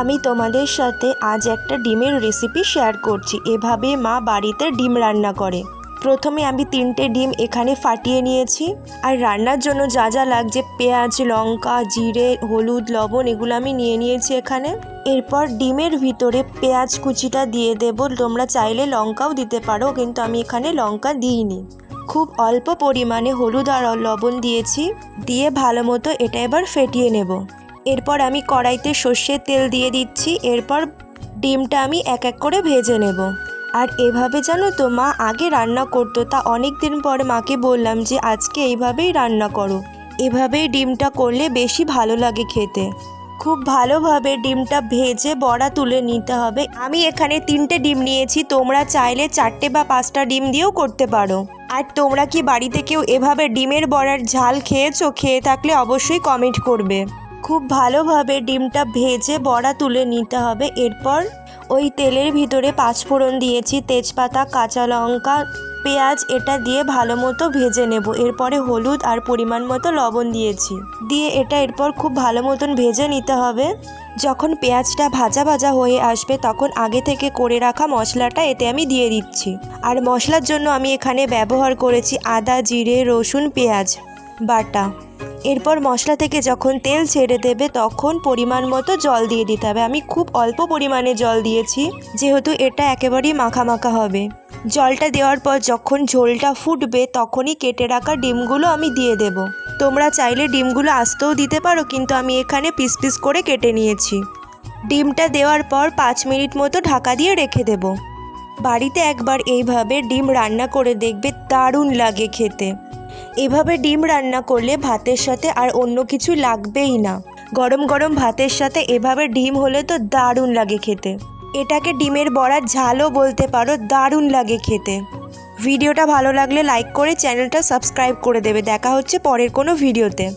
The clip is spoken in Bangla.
আমি তোমাদের সাথে আজ একটা ডিমের রেসিপি শেয়ার করছি। এভাবে মা বাড়িতে ডিম রান্না করে। প্রথমে আমি তিনটে ডিম এখানে ফাটিয়ে নিয়েছি। আর রান্নার জন্য যা যা লাগছে, পেঁয়াজ, লঙ্কা, জিরে, হলুদ, লবণ, এগুলো আমি নিয়ে নিয়েছি এখানে। এরপর ডিমের ভিতরে পেঁয়াজ কুচিটা দিয়ে দেব। তোমরা চাইলে লঙ্কাও দিতে পারো, কিন্তু আমি এখানে লঙ্কা দিইনি। খুব অল্প পরিমাণে হলুদ আর লবণ দিয়েছি। দিয়ে ভালো মতো এটা এবার ফেটিয়ে নেব। এরপর আমি কড়াইতে সর্ষের তেল দিয়ে দিচ্ছি, এরপর ডিমটা আমি এক এক করে ভেজে নেব। আর এভাবে জানো তো মা আগে রান্না করতো, তা অনেক দিন পরে মাকে বললাম যে আজকে এইভাবেই রান্না করো। এভাবেই ডিমটা করলে বেশি ভালো লাগে খেতে। খুব ভালোভাবে ডিমটা ভেজে বড়া তুলে নিতে হবে। আমি এখানে তিনটে ডিম নিয়েছি, তোমরা চাইলে চারটে বা পাঁচটা ডিম দিয়েও করতে পারো। আর তোমরা কি বাড়িতে কেউ এভাবে ডিমের বড়ার ঝাল খেয়েছো? খেয়ে থাকলে অবশ্যই কমেন্ট করবে। খুব ভালোভাবে ডিমটা ভেজে বড়া তুলে নিতে হবে। এরপর ওই তেলের ভিতরে পাঁচফোড়ন দিয়েছি, তেজপাতা, কাঁচা লঙ্কা, পেঁয়াজ, এটা দিয়ে ভালো মতো ভেজে নেব। এরপরে হলুদ আর পরিমাণ মতো লবণ দিয়েছি। দিয়ে এটা এরপর খুব ভালো মতন ভেজে নিতে হবে। যখন পেঁয়াজটা ভাজা ভাজা হয়ে আসবে, তখন আগে থেকে করে রাখা মশলাটা এতে আমি দিয়ে দিচ্ছি। আর মশলার জন্য আমি এখানে ব্যবহার করেছি আদা, জিরে, রসুন, পেঁয়াজ। বাটা। এরপর মশলা থেকে যখন তেল ছেড়ে দেবে, তখন পরিমাণ মতো জল দিয়ে দিতে হবে। আমি খুব অল্প পরিমাণে জল দিয়েছি, যেহেতু এটা একেবারেই মাখা মাখা হবে। জলটা দেওয়ার পর যখন ঝোলটা ফুটবে, তখনই কেটে রাখা ডিমগুলো আমি দিয়ে দেব। তোমরা চাইলে ডিমগুলো আস্তেও দিতে পারো, কিন্তু আমি এখানে পিস পিস করে কেটে নিয়েছি। ডিমটা দেওয়ার পর পাঁচ মিনিট মতো ঢাকা দিয়ে রেখে দেব। বাড়িতে একবার এইভাবে ডিম রান্না করে দেখবে, দারুণ লাগে খেতে। এভাবে ডিম রান্না করলে ভাতের সাথে আর অন্য কিছু লাগবেই না। গরম গরম ভাতের সাথে এভাবে ডিম হলে তো দারুণ লাগে খেতে। এটাকে ডিমের বড়া ঝালও বলতে পারো, দারুণ লাগে খেতে। ভিডিওটা ভালো লাগলে লাইক করে চ্যানেলটা সাবস্ক্রাইব করে দেবে। দেখা হচ্ছে পরের কোনো ভিডিওতে।